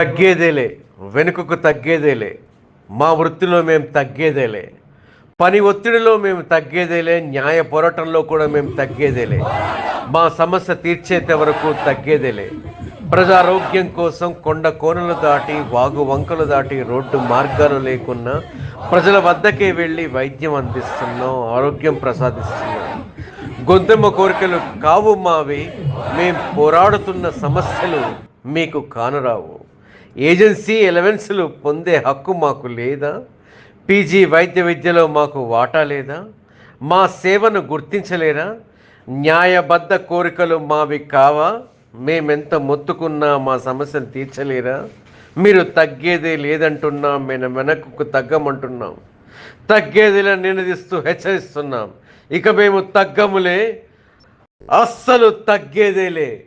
తగ్గేదేలే వెనుకకు తగ్గేదేలే మా వృత్తిలో మేము తగ్గేదేలే పని ఒత్తిడిలో మేము తగ్గేదేలే న్యాయ పోరాటంలో కూడా మేము తగ్గేదేలే మా సమస్య తీర్చేంత వరకు తగ్గేదేలే. ప్రజారోగ్యం కోసం కొండ కోనలు దాటి వాగు వంకలు దాటి రోడ్డు మార్గాలు లేకున్నా ప్రజల వద్దకే వెళ్ళి వైద్యం అందిస్తున్నాం ఆరోగ్యం ప్రసాదిస్తున్నాం. గొంతెమ్మ కోరికలు కావు మావి మేము పోరాడుతున్న సమస్యలు మీకు కానరావు. ఏజెన్సీ ఎలవెన్స్లు పొందే హక్కు మాకు లేదా? పీజీ వైద్య విద్యలో మాకు వాటా లేదా? మా సేవను గుర్తించలేరా? న్యాయబద్ధ కోరికలు మావి కావా? మేమెంత మొత్తుకున్నా మా సమస్యను తీర్చలేరా? మీరు తగ్గేదే లేదంటున్నాం మేము వెనక్కు తగ్గమంటున్నాం. తగ్గేదిలా నినదిస్తూ హెచ్చరిస్తున్నాం. ఇక మేము తగ్గములే. అస్సలు తగ్గేదేలే.